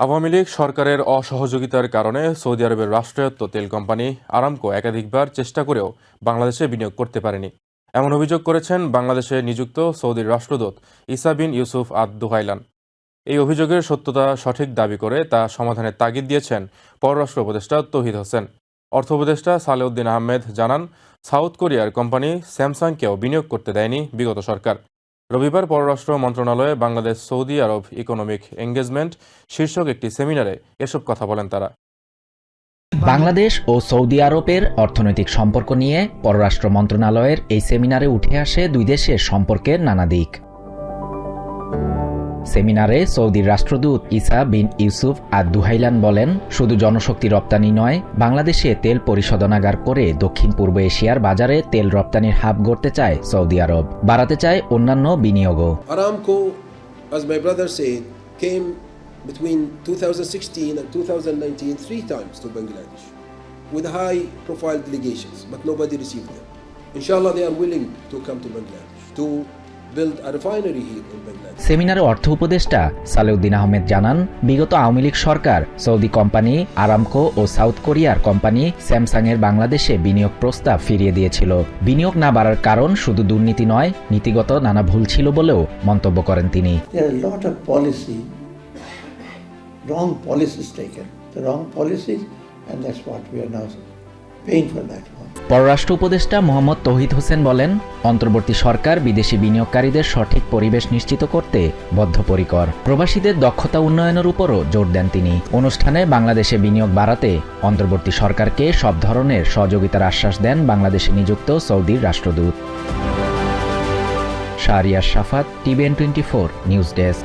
আওয়ামী লীগ সরকারের অসহযোগিতার কারণে সৌদি আরবের রাষ্ট্রায়ত্ত তেল কোম্পানি আরামকো একাধিকবার চেষ্টা করেও বাংলাদেশে বিনিয়োগ করতে পারেনি। এমন অভিযোগ করেছেন বাংলাদেশে নিযুক্ত সৌদির রাষ্ট্রদূত ইসা বিন ইউসুফ আদ দুহাইলান এই অভিযোগের সত্যতা সঠিক দাবি করে তা সমাধানের তাগিদ দিয়েছেন পররাষ্ট্র উপদেষ্টা তহিদ হোসেন। অর্থ উপদেষ্টা সালেউদ্দিন আহমেদ জানান, সাউথ কোরিয়ার কোম্পানি স্যামসাংকেও বিনিয়োগ করতে দেয়নি বিগত সরকার। রবিবার পররাষ্ট্র মন্ত্রণালয়ে Bangladesh Saudi Arab economic engagement শীর্ষক একটি সেমিনারে এসব কথা বলেন তারা। বাংলাদেশ ও সৌদি আরবের অর্থনৈতিক সম্পর্ক নিয়ে পররাষ্ট্র মন্ত্রণালয়ের এই সেমিনারে উঠে আসে দুই দেশের সম্পর্কের নানা দিক। সেমিনারে সৌদির রাষ্ট্রদূত ইসা বিন ইউসুফ আদ দুহাইলান বলেন শুধু জনশক্তি রপ্তানি নয় বাংলাদেশে তেল পরিশোধনাগার করে দক্ষিণ পূর্ব এশিয়ার বাজারে তেল রপ্তানির হাব গড়তে চায় সৌদি আরব বাড়াতে চায় অন্যান্য বিনিয়োগও Aramco, as my brother said, came between 2016 and 2019 three times to Bangladesh with high profile delegations, but nobody received them. Inshallah, they are willing to come to Bangladesh to সেমিনারে অর্থ উপদেষ্টা সালেউদ্দিন আহমেদ জানান বিগত আওয়ামী লীগ সরকার সৌদি কোম্পানি আরামকো ও South কোরিয়ার company Samsung এর বাংলাদেশে বিনিয়োগ প্রস্তাব ফিরিয়ে দিয়েছিল। বিনিয়োগ না বাড়ার কারণ শুধু দুর্নীতি নয় নীতিগত নানা ভুল ছিল বলেও মন্তব্য করেন তিনি। There are a lot of wrong policies taken, the wrong policies, and that's what we are now পররাষ্ট্র উপদেষ্টা মোহাম্মদ তৌহিদ হোসেন বলেন, অন্তর্বর্তী সরকার বিদেশি বিনিয়োগকারীদের সঠিক পরিবেশ নিশ্চিত করতে বদ্ধপরিকর। প্রবাসীদের দক্ষতা উন্নয়নের উপরও জোর দেন তিনি। অনুষ্ঠানে বাংলাদেশে বিনিয়োগ বাড়াতে অন্তর্বর্তী সরকারকে সব ধরনের সহযোগিতার আশ্বাস দেন বাংলাদেশে নিযুক্ত সৌদির রাষ্ট্রদূত। Shahriar Shafat, TVN twenty four, news desk.